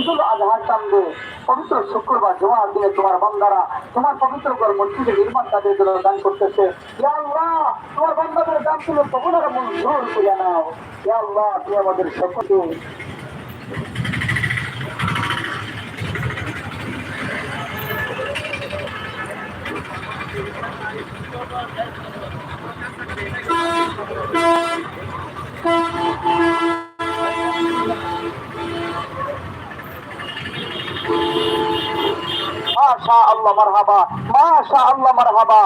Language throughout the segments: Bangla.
ঈদুল আজহার চান্দে, পবিত্র শুক্রবার জমার দিনে তোমার বান্দারা তোমার পবিত্র ঘর মসজিদে নির্মাণ কাজের জন্য দান করতেছে। আল্লাহ, তোমার বান্দাদের দান ছিল আর মঞ্জুর করে নাও। ইয়া আল্লাহ, তুমি আমাদের সকলকে মাশা আল্লাহ মারহাবা মাশা আল্লাহ মারহাবা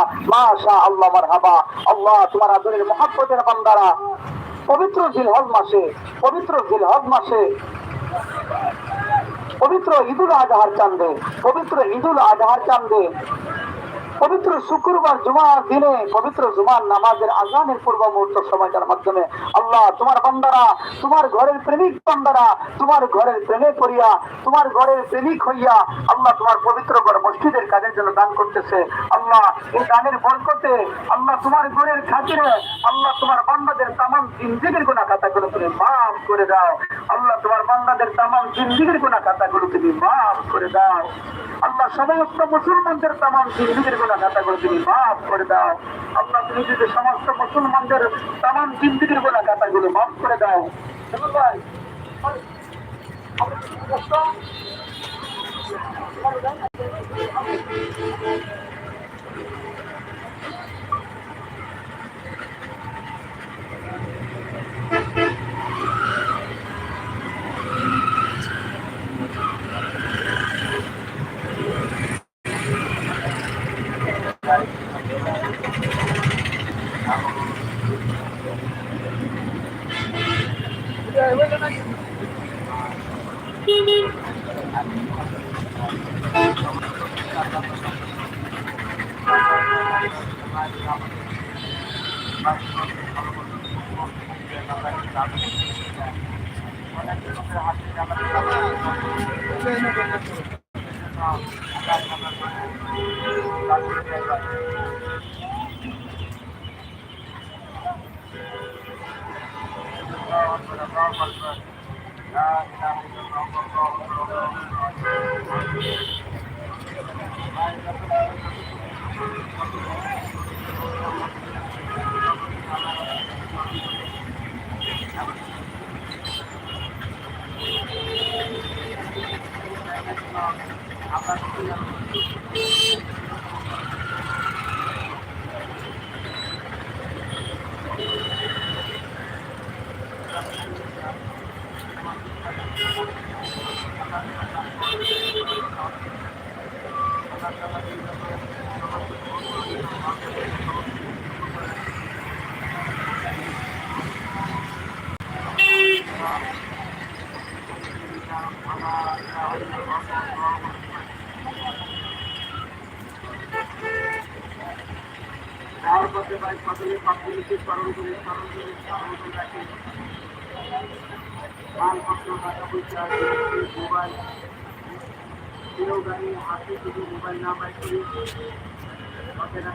আল্লাহ মারহাবা। আল্লাহ তোমার আদরের বান্দারা, পবিত্র জিলহজ মাসে, পবিত্র মাসে, পবিত্র ঈদুল আজহার চান্দে, পবিত্র ঈদুল আজহার চান্দে পবিত্র শুক্রবার জুমার দিনে পবিত্র জুমার নামাজের আজানের পূর্ব মুহূর্ত সময়টার মাধ্যমে আল্লাহ তোমার বান্দারা, তোমার ঘরের প্রেমিক বান্দারা, তোমার ঘরের প্রেমে করিয়া তোমার ঘরের প্রেমিক হইয়া আল্লাহ তোমার পবিত্র ঘর মসজিদের কাজের জন্য দান করতেছে। আল্লাহ এই দানের বরকতে আল্লাহ তোমার ঘরের খাতিরে আল্লাহ তোমার বান্দাদের তামাম জিন্দিগির গুণা খাতাগুলো তুমি মাফ করে দাও। আল্লাহ তোমার বান্দাদের তামাম জিন্দিগির গুণা খাতাগুলো তুমি মাফ করে দাও। আল্লাহ সমস্ত মুসলমানদের তামাম জিন্দিগির গুণা করে তুমি মাফ করে দাও। আল্লাহ, তুমি যদি সমস্ত মুসলমানদের তাম জিন্দিগির গুণা খাতাগুলো মাফ করে দাও। কেমন ভাই আর મોબાઈલ. એ લોકોની આખી સુધી મોબાઈલ ના બાઈક વગેરે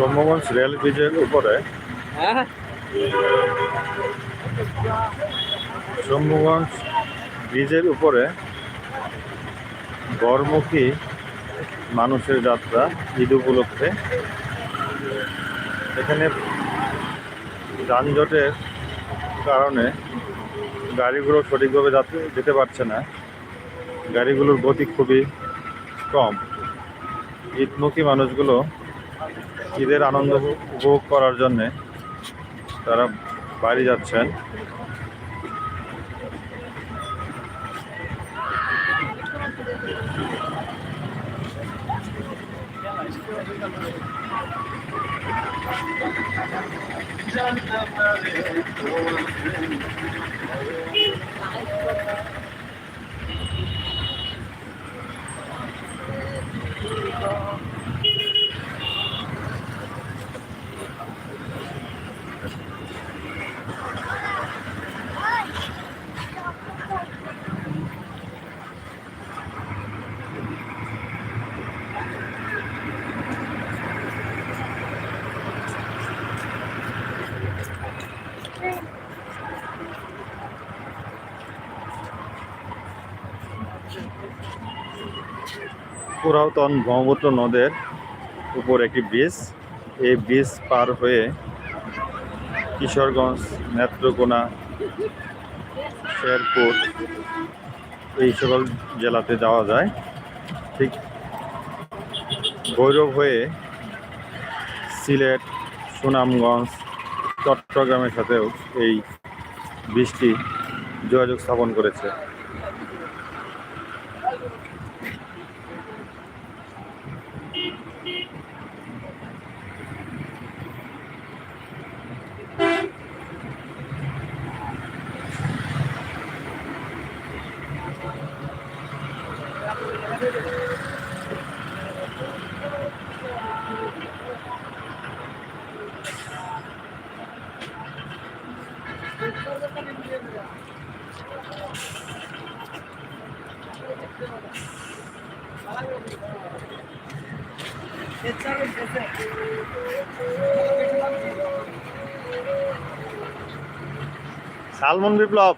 সৌম্যগঞ্জ রেল ব্রিজের উপরে সৌম্যগঞ্জ ব্রিজের উপরে গড়মুখী মানুষের যাত্রা ঈদ উপলক্ষে। এখানে যানজটের কারণে গাড়িগুলো সঠিকভাবে যাতে যেতে পারছে না। গাড়িগুলোর গতি খুবই কম। ঈদমুখী মানুষগুলো ঈদের আনন্দ উপভোগ করার জন্যে তারা বাইরে যাচ্ছেন। পুরাতন ব্রহ্মপুত্র নদের উপর একটি ব্রিজ। এই ব্রিজ পার হয়ে কিশোরগঞ্জ, নেত্রকোনা, শেরপুর এই সকল জেলাতে যাওয়া যায়। ঠিক ভৈরব হয়ে সিলেট, সুনামগঞ্জ, চট্টগ্রামের সাথেও এই বৃষ্টি যোগাযোগ স্থাপন করেছে। সালমন বিপ্লব।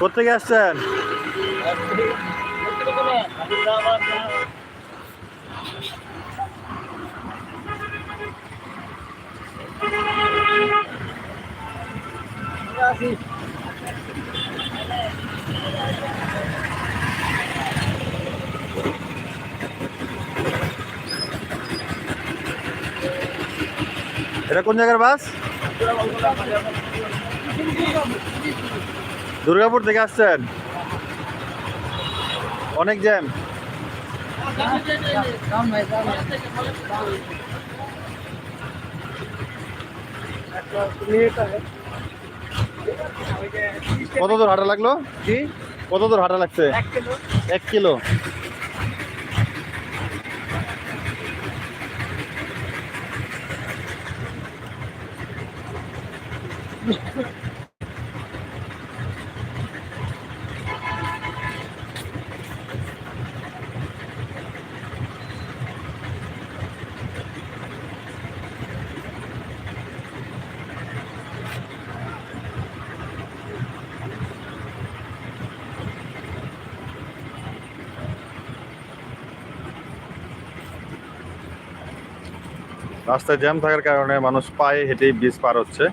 কোথেকে আসছেন? এটা কোন জায়গার বাস? দুর্গাপুর থেকে আসছেন? অনেক জ্যাম। কত দূর হাঁটা লাগল? কত দূর হাঁটা লাগছে? এক কিলো। রাস্তায় জ্যাম থাকার কারণে মানুষ পায়ে হেঁটেই ব্রিজ পার হচ্ছে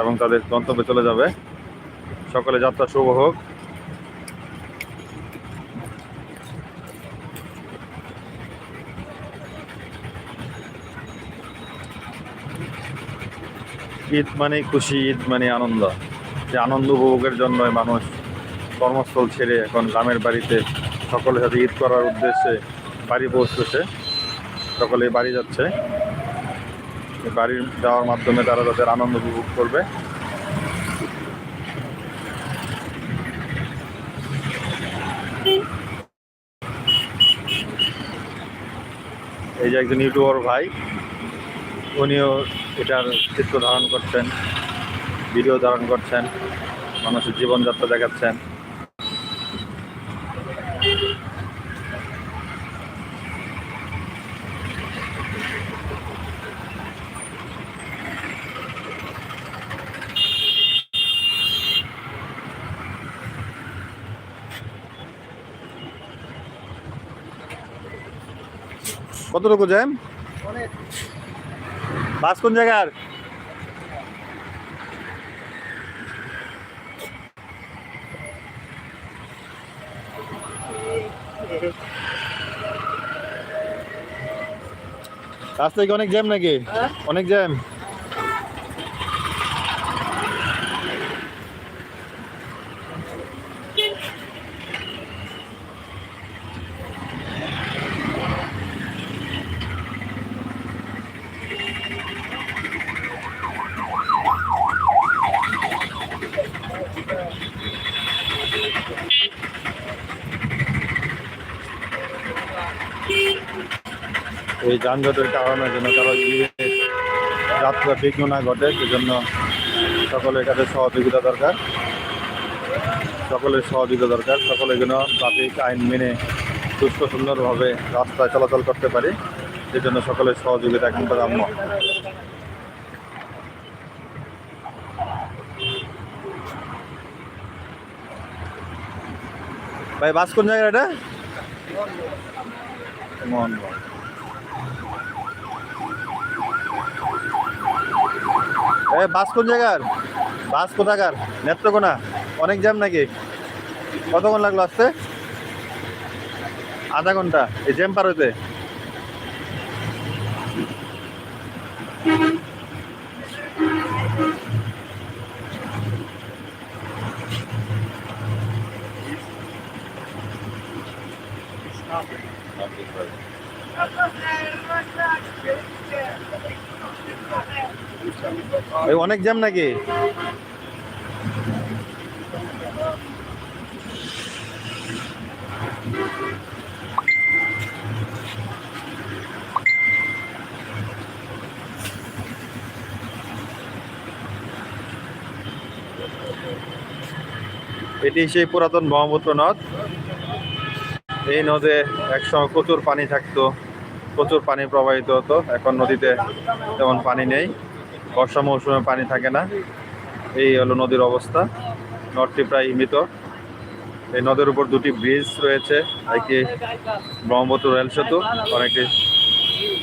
এবং তাদের গন্তব্যে চলে যাবে। সকলে যাত্রা শুভ হোক। ঈদ মানে খুশি, ঈদ মানে আনন্দ। যে আনন্দ উপভোগের জন্য মানুষ কর্মস্থল ছেড়ে এখন গ্রামের বাড়িতে সকলের সাথে ঈদ করার উদ্দেশ্যে বাড়ি পৌঁছতেছে সকলে বাড়ি যাচ্ছে। বাড়ি যাওয়ার মাধ্যমে তারা তাদের আনন্দ উপভোগ করবে। এই যে একজন ইউটিউবার ভাই, উনিও এটার চিত্র ধারণ করছেন, ভিডিও ধারণ করছেন, মানুষের জীবনযাত্রা দেখাচ্ছেন। কতটুকু জ্যাম? বাস কোন জায়গার? রাস্তায় কি অনেক জ্যাম নাকি? অনেক জ্যাম? এই যানজটের কারণে যেন কারও যাত্রা বিঘ্ন না ঘটে, সেজন্য সকলের কাছে সহযোগিতা দরকার। সকলের সহযোগিতা দরকার। সকলে যেন ট্রাফিক আইন মেনে সুস্থ, সুন্দরভাবে রাস্তায় চলাচল করতে পারে, সেজন্য সকলের সহযোগিতা একান্ত কাম্য ভাই, বাস কোন জায়গায় এটা? মোহনগঞ্জ এ, বাস কোন জায়গার? বাস কোথাকার? নেত্রকোনা? অনেক জ্যাম নাকি? কতক্ষণ লাগল আসতে? আধা ঘণ্টা। এই জ্যাম পার হইতে? অনেক জ্যাম নাকি? এটি সেই পুরাতন ব্রহ্মপুত্র নদ। এই নদে একসময় প্রচুর পানি থাকতো, প্রচুর পানি প্রবাহিত হতো। এখন নদীতে তেমন পানি নেই। বর্ষা মৌসুমে পানি থাকে না। এই হলো নদীর অবস্থা। নদটি প্রায় মৃত এই নদের উপর দুটি ব্রিজ রয়েছে, একটি ব্রহ্মপুত্র রেল সেতু আর একটি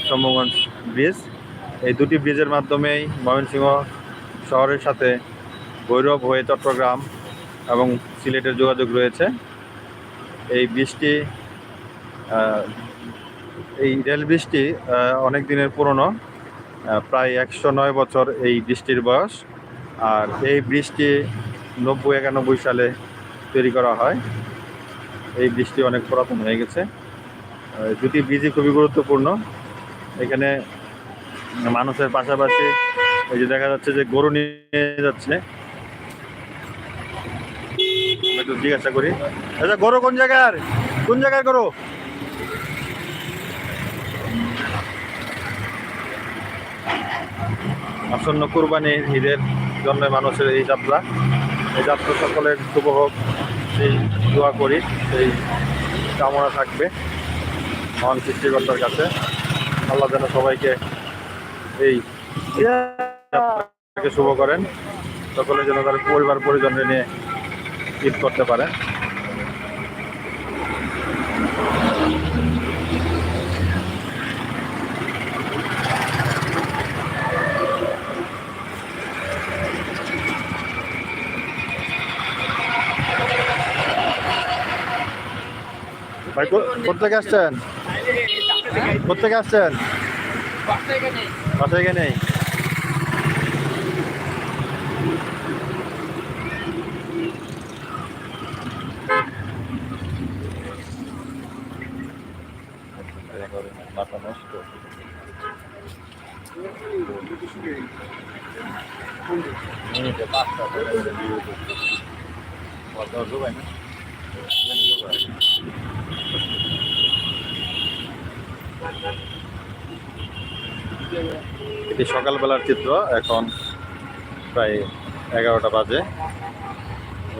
শম্ভুগঞ্জ ব্রিজ এই দুটি ব্রিজের মাধ্যমেই ময়মনসিংহ শহরের সাথে ভৈরব হয়ে চট্টগ্রাম এবং সিলেটের যোগাযোগ রয়েছে। এই ব্রিজটি এই রেল ব্রিজটি অনেক দিনের পুরনো। প্রায় একশো নয় বছর এই বৃষ্টির বয়স। আর এই বৃষ্টি নব্বই একানব্বই সালে তৈরি করা হয়। এই বৃষ্টি অনেক পুরাতন হয়ে গেছে। দুটি ব্রিজই খুবই গুরুত্বপূর্ণ। এখানে মানুষের পাশাপাশি এই যে দেখা যাচ্ছে যে গরু নিয়ে যাচ্ছে। জিজ্ঞাসা করি। আচ্ছা গরু কোন জায়গার? কোন জায়গার গরু? আসন্ন কুরবানি ঈদের জন্য মানুষের এই যাত্রা। এই যাত্রা সকলের শুভ হোক সেই দোয়া করি সেই কামনা থাকবে মহান সৃষ্টিকর্তার কাছে। আল্লাহ যেন সবাইকে এই শুভ করেন। সকলে যেন তার পরিবার পরিজনকে নিয়ে ঈদ করতে পারে। ভাই কোথেকে আসছেন? কোথেকে আসছেন? বাসায় নেই মাথা নষ্ট করে ভিডিও করছি কত জোগাই না জোগাই এটি সকালবেলার চিত্র, এখন প্রায় এগারোটা বাজে।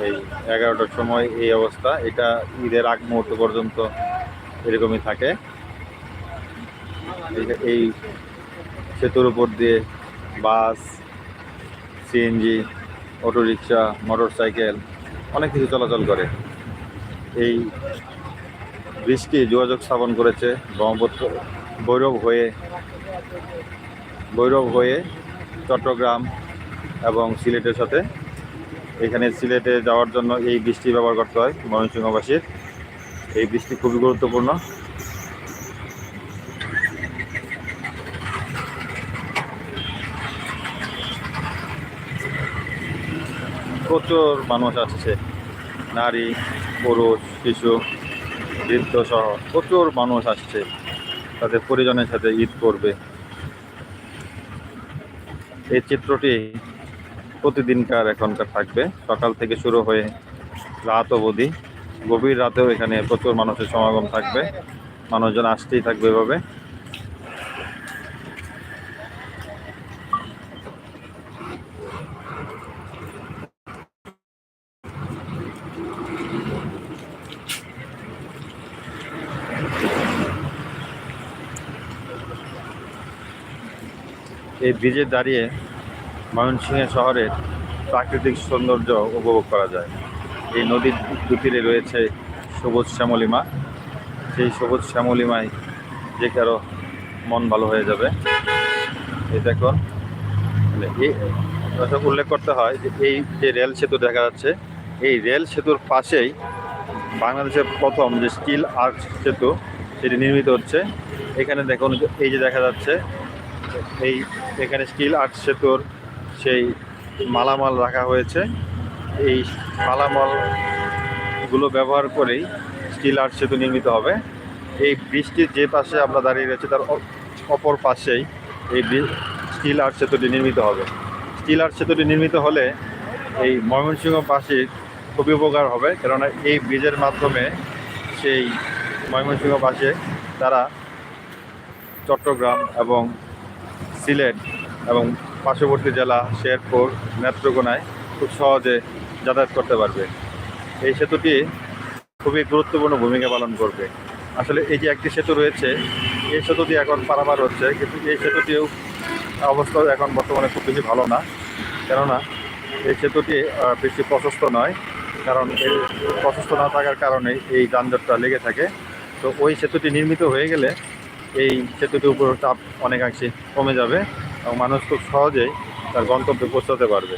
এই এগারোটার সময় এই অবস্থা, এটা ঈদের আগ মুহূর্ত পর্যন্ত এরকমই থাকে। এই- সেতুর উপর দিয়ে bus, CNG, auto rickshaw motor cycle অনেক কিছু চলাচল করে। এই বৃষ্টি যোগাযোগ স্থাপন করেছে ব্রহ্মপুত্র ভৈরব হয়ে ভৈরব হয়ে চট্টগ্রাম এবং সিলেটের সাথে। এখানে সিলেটে যাওয়ার জন্য এই বৃষ্টি ব্যবহার করতে হয় ময়মনসিংহবাসীর। এই বৃষ্টি খুবই গুরুত্বপূর্ণ। প্রচুর মানুষ আসছে। নারী, পুরুষ, শিশু। বৃদ্ধ সহ প্রচুর মানুষ আসছে। তাদের পরিজনের সাথে ঈদ করবে। এই চিত্রটি প্রতিদিনকার এখনকার থাকবে। সকাল থেকে শুরু হয়ে রাত অবধি। গভীর রাতেও এখানে প্রচুর মানুষের সমাগম থাকবে। মানুষজন আসতেই থাকবে এভাবে। ব্রিজে দাঁড়িয়ে ময়মনসিংহ শহরের প্রাকৃতিক সৌন্দর্য উপভোগ করা যায়। এই নদীর দুতীরে রয়েছে সবুজ শ্যামলিমা। সেই সবুজ শ্যামলিমায় যে কারও মন ভালো হয়ে যাবে। এই দেখুন মানে কথা উল্লেখ করতে হয় যে এই যে রেল সেতু দেখা যাচ্ছে, এই রেল সেতুর পাশেই বাংলাদেশের প্রথম যে স্টিল আর্ট সেতু, সেটি নির্মিত হচ্ছে। এখানে দেখুন এই যে দেখা যাচ্ছে, এই এখানে স্টিল আর্ট সেতুর সেই মালামাল রাখা হয়েছে। এই মালামালগুলো ব্যবহার করেই স্টিল আর্ট সেতু নির্মিত হবে। এই ব্রিজটির যে পাশে আমরা দাঁড়িয়ে রয়েছে, তার অপর পাশেই এই স্টিল আর্ট সেতুটি নির্মিত হবে। স্টিল আর্ট সেতুটি নির্মিত হলে এই ময়মনসিংহ ময়মনসিংহবাসীর খুবই উপকার হবে, কেননা এই ব্রিজের মাধ্যমে সেই ময়মনসিংহবাসী তারা চট্টগ্রাম এবং সিলেট এবং পার্শ্ববর্তী জেলা শেরপুর, নেত্রকোনায় খুব সহজে যাতায়াত করতে পারবে। এই সেতুটি খুবই গুরুত্বপূর্ণ ভূমিকা পালন করবে। আসলে এই যে একটি সেতু রয়েছে, এই সেতুটি এখন পারাপার হচ্ছে, কিন্তু এই সেতুটিও অবস্থা এখন বর্তমানে খুব বেশি ভালো না। কেননা এই সেতুটি বেশি প্রশস্ত নয়, কারণ এই প্রশস্ত না থাকার কারণে এই যানজটটা লেগে থাকে। তো ওই সেতুটি নির্মিত হয়ে গেলে এই সেতুটির উপর চাপ অনেকাংশে কমে যাবে এবং মানুষ খুব সহজেই তার গন্তব্যে পৌঁছাতে পারবে।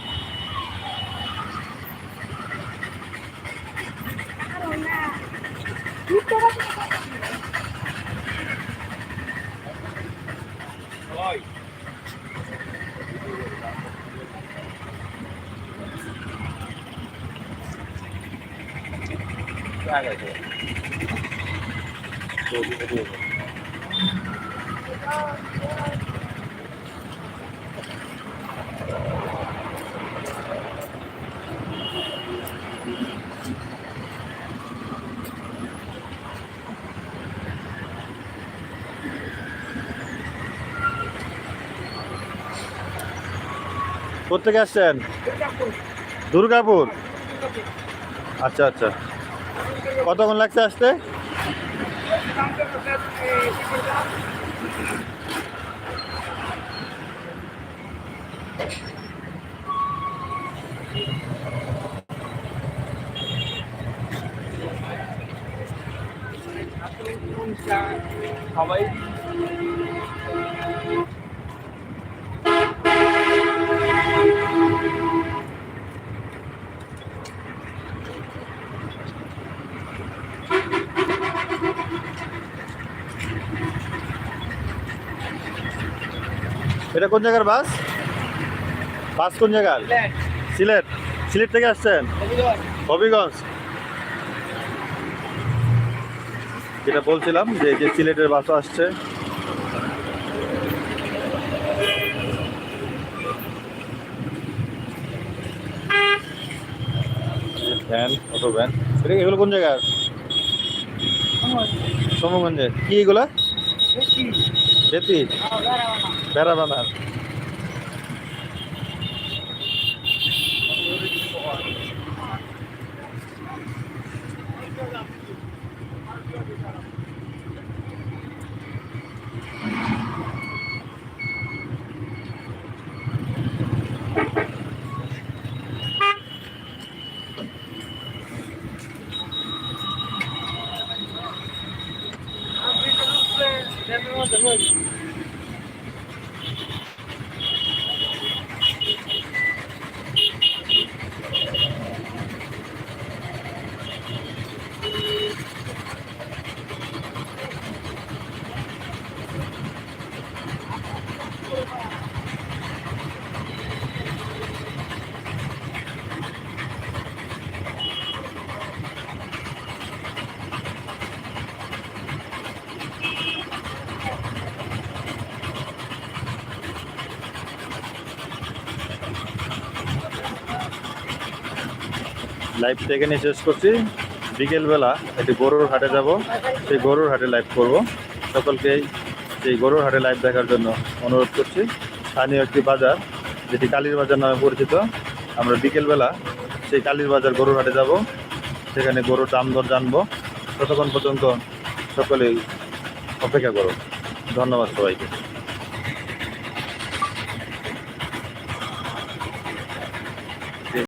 কোথেকে আসছেন? দুর্গাপুর। আচ্ছা আচ্ছা। কতক্ষণ লাগছে আসতে? সবাই এটা কোন জায়গার বাস? বাস কোন জায়গার? সিলেট। সিলেট। থেকে আসছেন? হবিগঞ্জ। যেটা বলছিলাম যে যে সিলেটের বাসও আসছে। Van auto van. এটা এগুলো কোন জায়গার? সমগঞ্জে। কি এগুলা? বেতি। বেড়া বানার লাইভটা এখানে শেষ করছি। বিকেলবেলা একটি গরুর হাটে যাব। সেই গরুর হাটে লাইভ করব। সকলকে সেই গরুর হাটে লাইভ দেখার জন্য অনুরোধ করছি। স্থানীয় একটি বাজার, যেটি কালীর বাজার নামে পরিচিত। আমরা বিকেলবেলা সেই কালীর বাজার গরুর হাটে যাব। সেখানে গরুর দাম দর জানব। ততক্ষণ পর্যন্ত সকলেই অপেক্ষা করো। ধন্যবাদ সবাইকে।